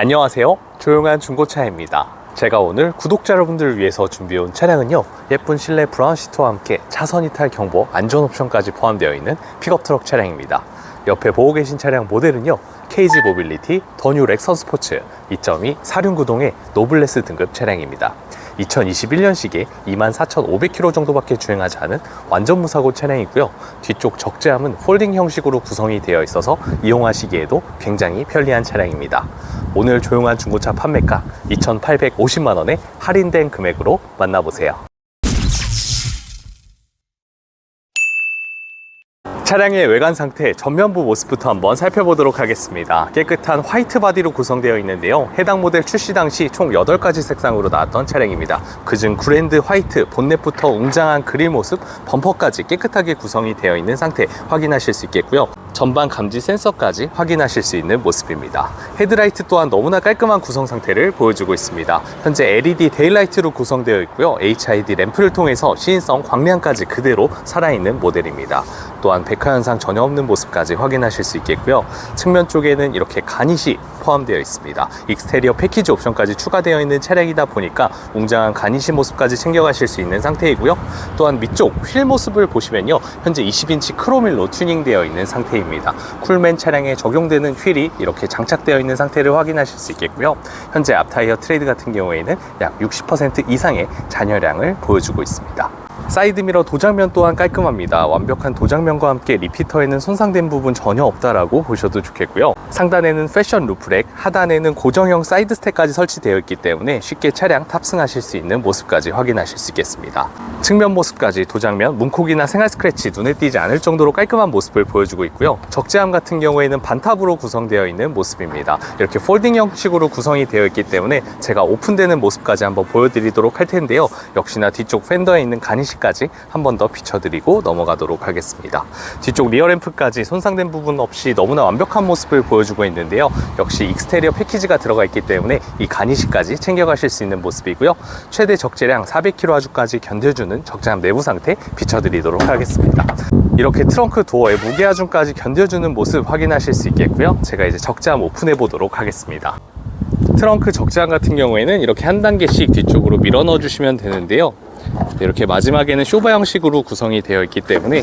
안녕하세요. 조용한 중고차입니다. 제가 오늘 구독자 여러분들을 위해서 준비해온 차량은요. 예쁜 실내 브라운 시트와 함께 차선 이탈 경보 안전 옵션까지 포함되어 있는 픽업 트럭 차량입니다. 옆에 보고 계신 차량 모델은요. KG 모빌리티 더뉴 렉선 스포츠 2.2 사륜구동의 노블레스 등급 차량입니다. 2021년식에 24,500km 정도밖에 주행하지 않은 완전 무사고 차량이고요. 뒤쪽 적재함은 폴딩 형식으로 구성이 되어 있어서 이용하시기에도 굉장히 편리한 차량입니다. 오늘 조용한 중고차 판매가 2,850만 원에 할인된 금액으로 만나보세요. 차량의 외관 상태 전면부 모습부터 한번 살펴보도록 하겠습니다. 깨끗한 화이트 바디로 구성되어 있는데요. 해당 모델 출시 당시 총 8가지 색상으로 나왔던 차량입니다. 그중 그랜드 화이트, 본넷부터 웅장한 그릴 모습, 범퍼까지 깨끗하게 구성이 되어 있는 상태 확인하실 수 있겠고요. 전방 감지 센서까지 확인하실 수 있는 모습입니다. 헤드라이트 또한 너무나 깔끔한 구성 상태를 보여주고 있습니다. 현재 LED 데일라이트로 구성되어 있고요. HID 램프를 통해서 시인성 광량까지 그대로 살아있는 모델입니다. 또한 백화 현상 전혀 없는 모습까지 확인하실 수 있겠고요. 측면 쪽에는 이렇게 가닛이 포함되어 있습니다. 익스테리어 패키지 옵션까지 추가되어 있는 차량이다 보니까 웅장한 가닛이 모습까지 챙겨가실 수 있는 상태이고요. 또한 밑쪽 휠 모습을 보시면요. 현재 20인치 크로밀로 튜닝되어 있는 상태입니다. 쿨맨 차량에 적용되는 휠이 이렇게 장착되어 있는 상태를 확인하실 수 있겠고요. 현재 앞타이어 트레이드 같은 경우에는 약 60% 이상의 잔여량을 보여주고 있습니다. 사이드미러 도장면 또한 깔끔합니다. 완벽한 도장면과 함께 리피터에는 손상된 부분 전혀 없다라고 보셔도 좋겠고요. 상단에는 패션 루프렉, 하단에는 고정형 사이드 스택까지 설치되어 있기 때문에 쉽게 차량 탑승하실 수 있는 모습까지 확인하실 수 있겠습니다. 측면 모습까지 도장면, 문콕이나 생활 스크래치 눈에 띄지 않을 정도로 깔끔한 모습을 보여주고 있고요. 적재함 같은 경우에는 반탑으로 구성되어 있는 모습입니다. 이렇게 폴딩 형식으로 구성이 되어 있기 때문에 제가 오픈되는 모습까지 한번 보여드리도록 할 텐데요. 역시나 뒤쪽 팬더에 있는 가니 시까지 한 번 더 비춰드리고 넘어가도록 하겠습니다. 뒤쪽 리어 램프까지 손상된 부분 없이 너무나 완벽한 모습을 보여주고 있는데요. 역시 익스테리어 패키지가 들어가 있기 때문에 이 가니시까지 챙겨가실 수 있는 모습이고요. 최대 적재량 400kg 하주까지 견뎌주는 적재함 내부 상태 비춰드리도록 하겠습니다. 이렇게 트렁크 도어에 무게 하중까지 견뎌주는 모습 확인하실 수 있겠고요. 제가 이제 적재함 오픈해 보도록 하겠습니다. 트렁크 적재함 같은 경우에는 이렇게 한 단계씩 뒤쪽으로 밀어 넣어 주시면 되는데요. 이렇게 마지막에는 쇼바 형식으로 구성이 되어 있기 때문에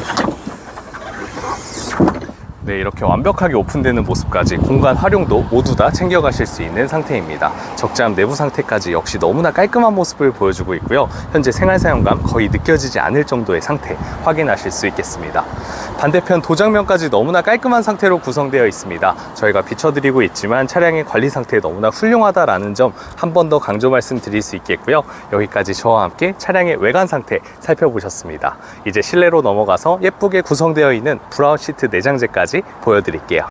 네, 이렇게 완벽하게 오픈되는 모습까지 공간 활용도 모두 다 챙겨가실 수 있는 상태입니다. 적재함 내부 상태까지 역시 너무나 깔끔한 모습을 보여주고 있고요. 현재 생활 사용감 거의 느껴지지 않을 정도의 상태 확인하실 수 있겠습니다. 반대편 도장면까지 너무나 깔끔한 상태로 구성되어 있습니다. 저희가 비춰드리고 있지만 차량의 관리 상태 너무나 훌륭하다라는 점 한 번 더 강조 말씀드릴 수 있겠고요. 여기까지 저와 함께 차량의 외관 상태 살펴보셨습니다. 이제 실내로 넘어가서 예쁘게 구성되어 있는 브라운 시트 내장재까 지 보여드릴게요.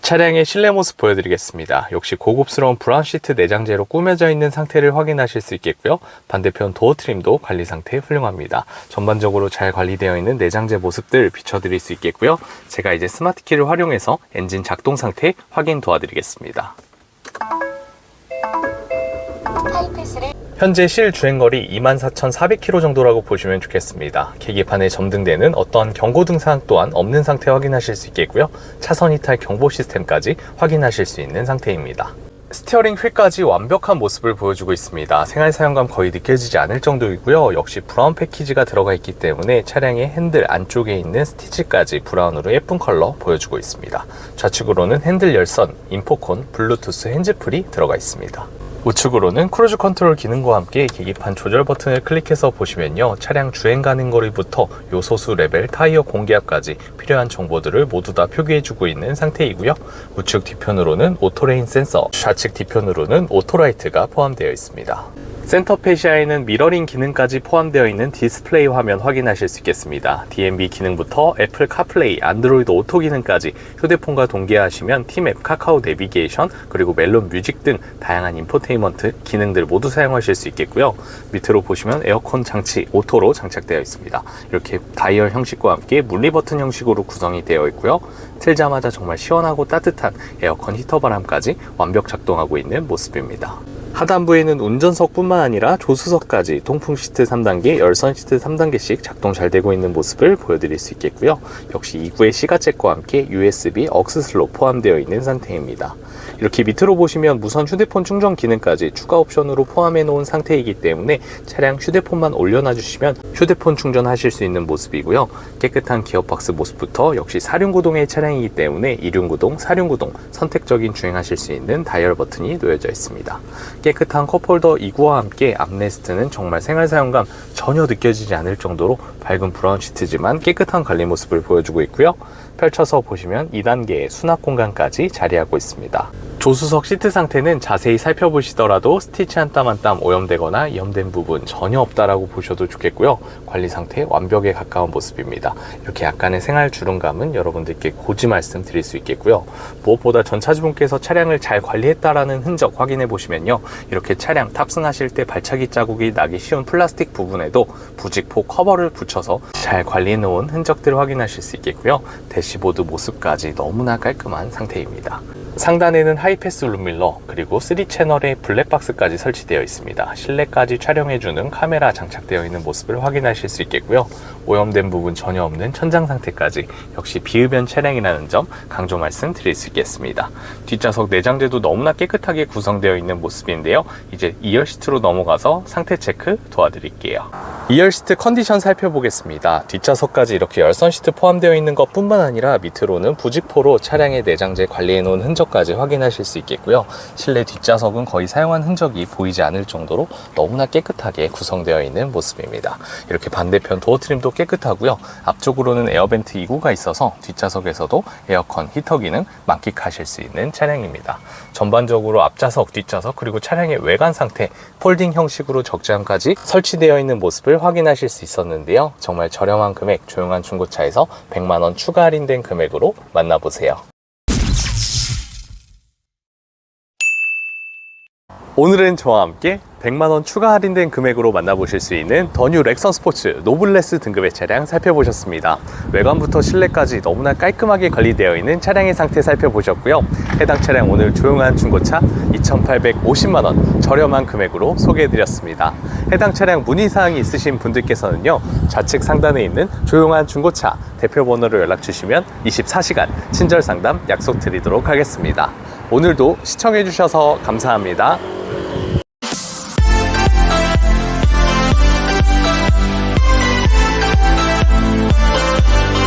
차량의 실내 모습 보여드리겠습니다. 역시 고급스러운 브라운 시트 내장재로 꾸며져 있는 상태를 확인하실 수 있겠고요. 반대편 도어 트림도 관리 상태 훌륭합니다. 전반적으로 잘 관리되어 있는 내장재 모습들 비춰드릴 수 있겠고요. 제가 이제 스마트 키를 활용해서 엔진 작동 상태 확인 도와드리겠습니다. 하이패스를 현재 실 주행거리 24,400km 정도라고 보시면 좋겠습니다. 계기판에 점등되는 어떠한 경고 등 사항 또한 없는 상태 확인하실 수 있겠고요. 차선 이탈 경보 시스템까지 확인하실 수 있는 상태입니다. 스티어링 휠까지 완벽한 모습을 보여주고 있습니다. 생활 사용감 거의 느껴지지 않을 정도이고요. 역시 브라운 패키지가 들어가 있기 때문에 차량의 핸들 안쪽에 있는 스티치까지 브라운으로 예쁜 컬러 보여주고 있습니다. 좌측으로는 핸들 열선, 인포콘, 블루투스 핸즈프리 들어가 있습니다. 우측으로는 크루즈 컨트롤 기능과 함께 계기판 조절 버튼을 클릭해서 보시면요. 차량 주행 가능 거리부터 요소수 레벨, 타이어 공기압까지 필요한 정보들을 모두 다 표기해주고 있는 상태이고요. 우측 뒤편으로는 오토레인 센서, 좌측 뒤편으로는 오토라이트가 포함되어 있습니다. 센터 페시아에는 미러링 기능까지 포함되어 있는 디스플레이 화면 확인하실 수 있겠습니다. DMB 기능부터 애플 카플레이, 안드로이드 오토 기능까지 휴대폰과 동기화하시면 티맵, 카카오 내비게이션, 그리고 멜론 뮤직 등 다양한 인포테인먼트 기능들 모두 사용하실 수 있겠고요. 밑으로 보시면 에어컨 장치 오토로 장착되어 있습니다. 이렇게 다이얼 형식과 함께 물리 버튼 형식으로 구성이 되어 있고요. 틀자마자 정말 시원하고 따뜻한 에어컨 히터 바람까지 완벽 작동하고 있는 모습입니다. 하단부에는 운전석뿐만 아니라 조수석까지 통풍 시트 3단계, 열선 시트 3단계씩 작동 잘 되고 있는 모습을 보여드릴 수 있겠고요. 역시 2구의 시가잭과 함께 USB 억스 슬롯 포함되어 있는 상태입니다. 이렇게 밑으로 보시면 무선 휴대폰 충전 기능까지 추가 옵션으로 포함해 놓은 상태이기 때문에 차량 휴대폰만 올려놔 주시면 휴대폰 충전하실 수 있는 모습이고요. 깨끗한 기어박스 모습부터 역시 사륜구동의 차량 이기 때문에 이륜구동, 사륜구동 선택적인 주행하실 수 있는 다이얼 버튼이 놓여져 있습니다. 깨끗한 컵홀더 2구와 함께 암레스트는 정말 생활 사용감 전혀 느껴지지 않을 정도로 밝은 브라운 시트지만 깨끗한 관리 모습을 보여주고 있고요. 펼쳐서 보시면 2단계의 수납 공간까지 자리하고 있습니다. 조수석 시트 상태는 자세히 살펴보시더라도 스티치 한 땀 한 땀 오염되거나 이염된 부분 전혀 없다라고 보셔도 좋겠고요. 관리 상태 완벽에 가까운 모습입니다. 이렇게 약간의 생활 주름감은 여러분들께 고지 말씀드릴 수 있겠고요. 무엇보다 전차주분께서 차량을 잘 관리했다라는 흔적 확인해 보시면요. 이렇게 차량 탑승하실 때 발차기 자국이 나기 쉬운 플라스틱 부분에도 부직포 커버를 붙여서 잘 관리해 놓은 흔적들을 확인하실 수 있겠고요. 대시보드 모습까지 너무나 깔끔한 상태입니다. 상단에는 하이패스 룸밀러 그리고 3채널의 블랙박스까지 설치되어 있습니다. 실내까지 촬영해주는 카메라 장착되어 있는 모습을 확인하실 수 있겠고요. 오염된 부분 전혀 없는 천장 상태까지 역시 비흡연 차량이라 는 점 강조 말씀드릴 수 있겠습니다. 뒷좌석 내장재도 너무나 깨끗하게 구성되어 있는 모습인데요. 이제 2열 시트로 넘어가서 상태 체크 도와드릴게요. 2열 시트 컨디션 살펴보겠습니다. 뒷좌석까지 이렇게 열선 시트 포함되어 있는 것 뿐만 아니라 밑으로는 부직포로 차량의 내장재 관리해 놓은 흔적까지 확인하실 수 있겠고요. 실내 뒷좌석은 거의 사용한 흔적이 보이지 않을 정도로 너무나 깨끗하게 구성되어 있는 모습입니다. 이렇게 반대편 도어 트림도 깨끗하고요. 앞쪽으로는 에어벤트 2구가 있어서 뒷좌석에서도 에어컨 히터 기능 만끽하실 수 있는 차량입니다. 전반적으로 앞좌석, 뒷좌석 그리고 차량의 외관 상태 폴딩 형식으로 적재함까지 설치되어 있는 모습을 확인하실 수 있었는데요. 정말 저렴한 금액 조용한 중고차에서 100만 원 추가 할인된 금액으로 만나보세요. 오늘은 저와 함께 100만원 추가 할인된 금액으로 만나보실 수 있는 더뉴 렉선 스포츠 노블레스 등급의 차량 살펴보셨습니다. 외관부터 실내까지 너무나 깔끔하게 관리되어 있는 차량의 상태 살펴보셨고요. 해당 차량 오늘 조용한 중고차 2,850만원 저렴한 금액으로 소개해드렸습니다. 해당 차량 문의사항이 있으신 분들께서는요, 좌측 상단에 있는 조용한 중고차 대표번호로 연락주시면 24시간 친절 상담 약속드리도록 하겠습니다. 오늘도 시청해주셔서 감사합니다.